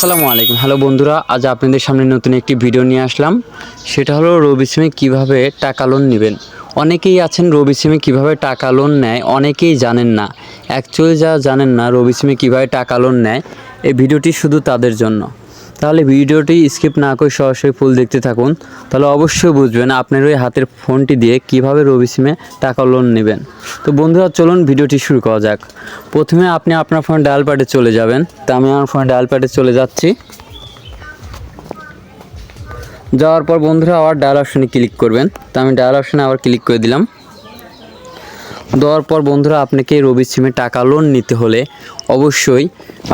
আসসালামু আলাইকুম। হ্যালো বন্ধুরা, আজ আপনাদের সামনে নতুন একটি ভিডিও নিয়ে আসলাম। সেটা হলো রবি সিমে কীভাবে টাকা লোন নেবেন। অনেকেই আছেন রবি সিমে কীভাবে টাকা লোন নেয়, অনেকেই জানেন না। অ্যাকচুয়ালি যা জানেন না রবি সিমে কীভাবে টাকা লোন নেয়, এই ভিডিওটি শুধু তাদের জন্য। তাহলে ভিডিওটি স্কিপ না করে সরাসরি ফুল দেখতে থাকুন। তাহলে অবশ্যই বুঝবেন আপনার ওই হাতের ফোনটি দিয়ে কীভাবে রবি সিমে টাকা লোন নেবেন। তো বন্ধুরা, চলুন ভিডিওটি শুরু করা যাক। প্রথমে আপনি আপনার ফোন ডায়াল প্যাডে চলে যাবেন। তা আমি আমার ফোন ডায়াল প্যাডে চলে যাচ্ছি। যাওয়ার পর বন্ধুরা, আবার ডায়াল অপশনে ক্লিক করবেন। তা আমি ডায়াল অপশনে আবার ক্লিক করে দিলাম। দেওয়ার পর বন্ধুরা, আপনাকে রবি সিমে টাকা লোন নিতে হলে অবশ্যই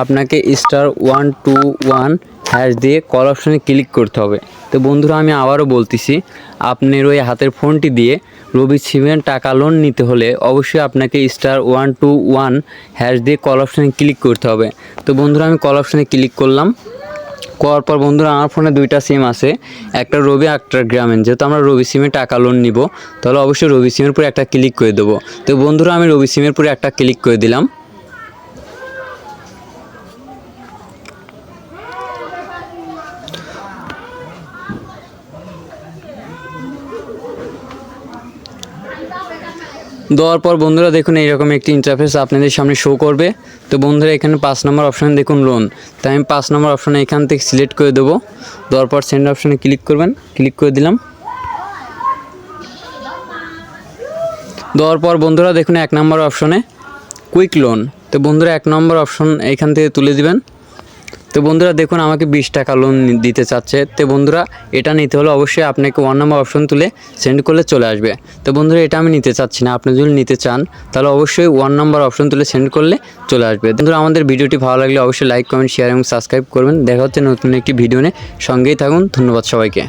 আপনাকে star one two one hash দিয়ে কল অপশনে ক্লিক করতে হবে। তো বন্ধুরা, আমি আবারও বলতেছি, আপনার ওই হাতের ফোনটি দিয়ে রবি সিমের টাকা লোন নিতে হলে অবশ্যই আপনাকে star one two one hash দিয়ে কল অপশনে ক্লিক করতে হবে। তো বন্ধুরা, আমি কল অপশনে ক্লিক করলাম। করার পর বন্ধুরা, আমার ফোনে দুইটা সিম আছে। একটা রবি একটা গ্রামীণ। যেহেতু আমরা রবি সিমে টাকা লোন নিব, তাহলে অবশ্যই রবি সিমের উপরে একটা ক্লিক করে দেবো। তো বন্ধুরা, আমি রবি সিমের উপরে একটা ক্লিক করে দিলাম। দেওয়ার পর বন্ধুরা দেখুন এইরকম একটি ইন্টারফেস আপনাদের সামনে শো করবে। তো বন্ধুরা এখানে পাঁচ নম্বর অপশানে দেখুন লোন তাই আমি পাঁচ নম্বর অপশানে এখান থেকে সিলেক্ট করে দেবো। দেওয়ার পর সেন্ড অপশানে ক্লিক করবেন। ক্লিক করে দিলাম। দেওয়ার পর বন্ধুরা দেখুন এক নম্বর অপশনে কুইক লোন তো বন্ধুরা এক নম্বর অপশন এখান থেকে তুলে দিবেন। তো বন্ধুরা দেখুন, আমাকে বিশ টাকা লোন দিতে চাচ্ছে। তো বন্ধুরা, এটা নিতে হলে অবশ্যই আপনাকে ওয়ান নম্বর অপশন তুলে সেন্ড করলে চলে আসবে। তো বন্ধুরা, এটা আমি নিতে চাচ্ছি না। আপনি যদি নিতে চান, তাহলে অবশ্যই ওয়ান নম্বর অপশন তুলে সেন্ড করলে চলে আসবে। বন্ধুরা, আমাদের ভিডিওটি ভালো লাগলে অবশ্যই লাইক কমেন্ট শেয়ার এবং সাবস্ক্রাইব করবেন। দেখা হচ্ছে নতুন একটি ভিডিও নিয়ে। সঙ্গেই থাকুন। ধন্যবাদ সবাইকে।